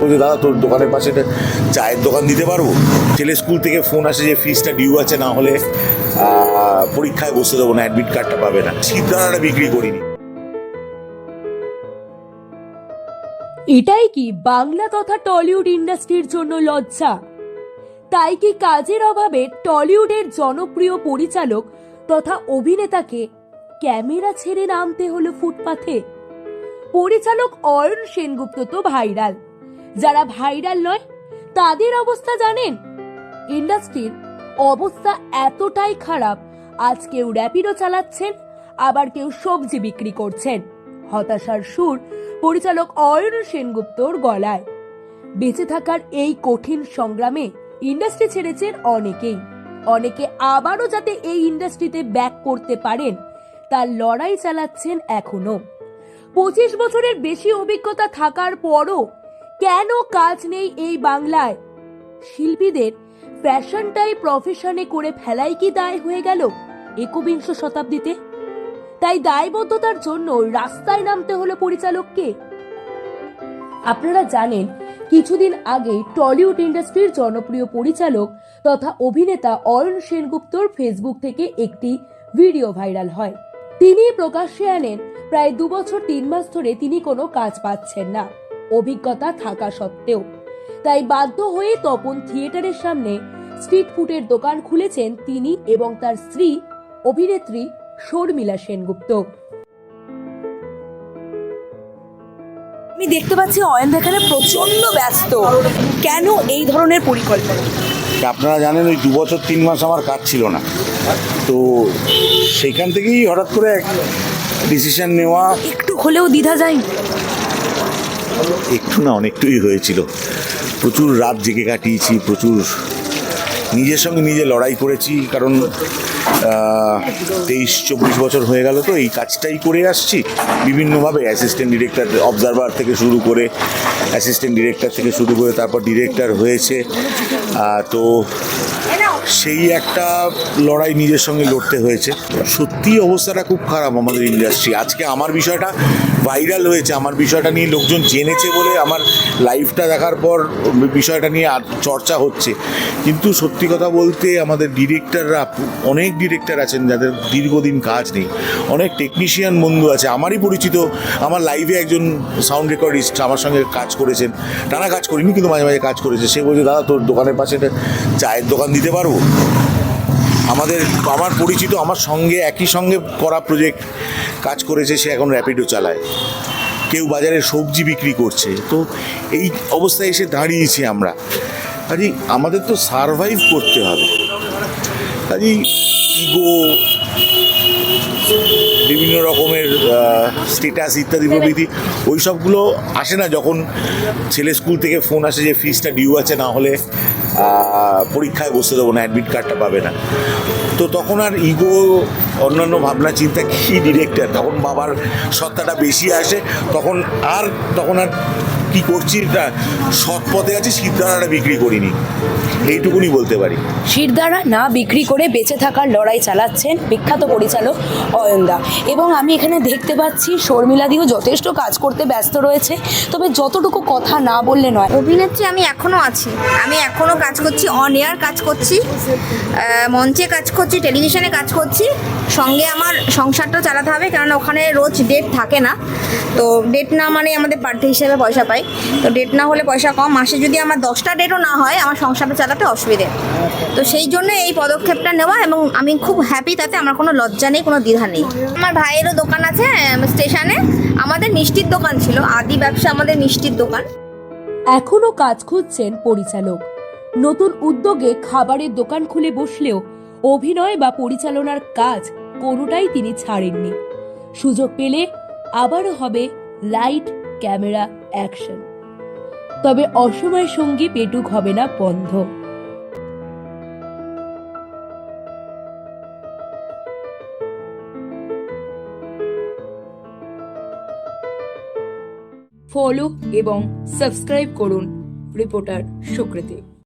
বলছে দাদা, তোর দোকানের পাশে চায়ের দোকান দিতে পারব? ছেলে স্কুল থেকে ফোন আসে যে ফিসটা ডিউ আছে, না হলে পরীক্ষায় বসতে দেবো না অ্যাডমিট কার্ডটা পাবে না। সিদ্ধারাটা বিক্রি করিনি। এটাই কি বাংলা তথা টলিউড ইন্ডাস্ট্রির জন্য লজ্জা? তাই কি কাজের অভাবে টলিউডের জনপ্রিয় পরিচালক তথা অভিনেতাকে ক্যামেরা ছেড়ে নামতে হলো ফুটপাথে? পরিচালক অয়ন সেনগুপ্ত তো ভাইরাল। যারা ভাইরাল নয়, তাদের অবস্থা জানেন? ইন্ডাস্ট্রির অবস্থা এতটাই খারাপ, আজ কেউ র্যাপিডো চালাচ্ছেন, আবার কেউ সবজি বিক্রি করছেন। হতাশার সুর পরিচালক অয়ন সেনগুপ্তর গলায়। বেঁচে থাকার এই কঠিন সংগ্রামে ইন্ডাস্ট্রি ছেড়েছেন অনেকেই। অনেকে আবারও যাতে এই ইন্ডাস্ট্রিতে ব্যাক করতে পারেন, তার লড়াই চালাচ্ছেন এখনও পঁচিশ বছরের বেশি অভিজ্ঞতা থাকার পরও কেন কাজ নেই এই বাংলায়? শিল্পীদের ফ্যাশনটাই প্রফেশনে করে ফেলাই কি দায় হয়ে গেল একবিংশ শতাব্দীতে? তাই দায়বদ্ধতার জন্য রাস্তায় নামতে হলো পরিচালককে। আপনারা জানেন, কিছুদিন আগে টলিউড ইন্ডাস্ট্রির জনপ্রিয় পরিচালক তথা অভিনেতা অয়ন সেনগুপ্তর ফেসবুক থেকে একটি ভিডিও ভাইরাল হয়। তিনি প্রকাশ্যে আনেন, প্রায় দু বছর তিন মাস ধরে তিনি কোনো কাজ পাচ্ছেন না। অভিজ্ঞতা থাকা সত্ত্বেও। তাই বাধ্য হয়ে তপন থিয়েটারের সামনে স্ট্রিট ফুডের দোকান খুলেছেন তিনি এবং তার স্ত্রী অভিনেত্রী শর্মিলা সেনগুপ্ত। আমি দেখতে পাচ্ছি অয়ন এখানে প্রচণ্ড ব্যস্ত। কেন এই ধরনের পরিকল্পনা? আপনারা জানেন ওই দু বছর তিন মাস আমার কাজ ছিল না। তো সেইখান থেকেই হঠাৎ করে এক ডিসিশন নেওয়া একটু হলেও দ্বিধা যায়নি? একটু না অনেকটুই হয়েছিল। প্রচুর রাত জেগে কাটিয়েছি, প্রচুর নিজের সঙ্গে নিজে লড়াই করেছি, কারণ তেইশ, চব্বিশ বছর হয়ে গেল তো, এই কাজটাই করে আসছি। বিভিন্নভাবে অ্যাসিস্ট্যান্ট ডিরেক্টর অবজারভার থেকে শুরু করে অ্যাসিস্ট্যান্ট ডিরেক্টর থেকে শুরু করে তারপর ডিরেক্টর হয়েছে। তো সেই একটা লড়াই নিজের সঙ্গে লড়তে হয়েছে। সত্যি অবস্থাটা খুব খারাপ আমাদের ইন্ডাস্ট্রি আজকে আমার বিষয়টা ভাইরাল হয়েছে। আমার বিষয়টা নিয়ে লোকজন জেনেছে বলে আমার লাইফটা দেখার পর বিষয়টা নিয়ে চর্চা হচ্ছে। কিন্তু সত্যি কথা বলতে আমাদের ডিরেক্টররা অনেক ডিরেক্টর আছেন যাদের দীর্ঘদিন কাজ নেই। অনেক টেকনিশিয়ান বন্ধু আছে। আমারই পরিচিত। আমার লাইভে একজন সাউন্ড রেকর্ডিস্ট আমার সঙ্গে কাজ করেছেন। টানা কাজ করিনি, কিন্তু মাঝে মাঝে কাজ করেছে। সে বলছে, দাদা, তোর দোকানের পাশে চায়ের দোকান দিতে পারব? আমাদের আমার পরিচিত, আমার সঙ্গে, একই সঙ্গে করা প্রজেক্ট কাজ করেছে, সে এখন র্যাপিডো চালায়। কেউ বাজারে সবজি বিক্রি করছে। তো এই অবস্থায় এসে দাঁড়িয়েছি আমরা। কাজে আমাদের তো সারভাইভ করতে হবে। কাজেই ইগো বিভিন্ন রকমের স্টেটাস ইত্যাদি প্রভৃতি ওই সবগুলো আসে না যখন ছেলে স্কুল থেকে ফোন আসে যে ফিসটা ডিউ আছে না হলে। পরীক্ষায় বসে দেবো না অ্যাডমিট কার্ডটা পাবে না। তো তখন আর ইগো অন্যান্য ভাবনা, চিন্তা, কী ডিরেক্টর তখন বাবার সত্তাটা বেশি আসে, তখন আর তখন আর কি করছি না সৎ পথে আছি সিদ্ধারাটা বিক্রি করিনি। এইটুকুনি বলতে পারি। শিরদাঁড়া না বিক্রি করে বেঁচে থাকার লড়াই চালাচ্ছেন বিখ্যাত পরিচালক অয়নদা। এবং আমি এখানে দেখতে পাচ্ছি শর্মিলাদিও যথেষ্ট কাজ করতে ব্যস্ত রয়েছে। তবে যতটুকু কথা না বললে নয়। অভিনেত্রী আমি এখনও আছি। আমি এখনও কাজ করছি অন এয়ার কাজ করছি মঞ্চে কাজ করছি টেলিভিশনে কাজ করছি। সঙ্গে আমার সংসারটা চালাতে হবে, কারণ ওখানে রোজ ডেট থাকে না। তো ডেট না মানে আমাদের পার্টি হিসেবে পয়সা পাই। তো ডেট না হলে পয়সা কম। মাসে যদি আমার দশটা ডেটও না হয়, আমার সংসারটা চালাতে অসুবিধে। তো সেই জন্য এই পদক্ষেপটা নেওয়া এবং আমি খুব হ্যাপি তাতে আমার কোনো লজ্জা নেই, কোনো দ্বিধা নেই। আমার ভাইয়েরও দোকান আছে স্টেশনে। আমাদের মিষ্টির দোকান ছিল। আদি ব্যবসা আমাদের মিষ্টির দোকান। এখনও কাজ খুঁজছেন পরিচালক। নতুন উদ্যোগে খাবারের দোকান খুলে বসলেও অভিনয় বা পরিচালনার কাজ কোনোটাই তিনি ছাড়েননি। সুযোগ পেলে আবারও হবে লাইট ক্যামেরা অ্যাকশন। তবে অসময় সঙ্গী পেটুক হবে না বন্ধ। ফলো এবং সাবস্ক্রাইব করুন রিপোর্টার সুকৃতি।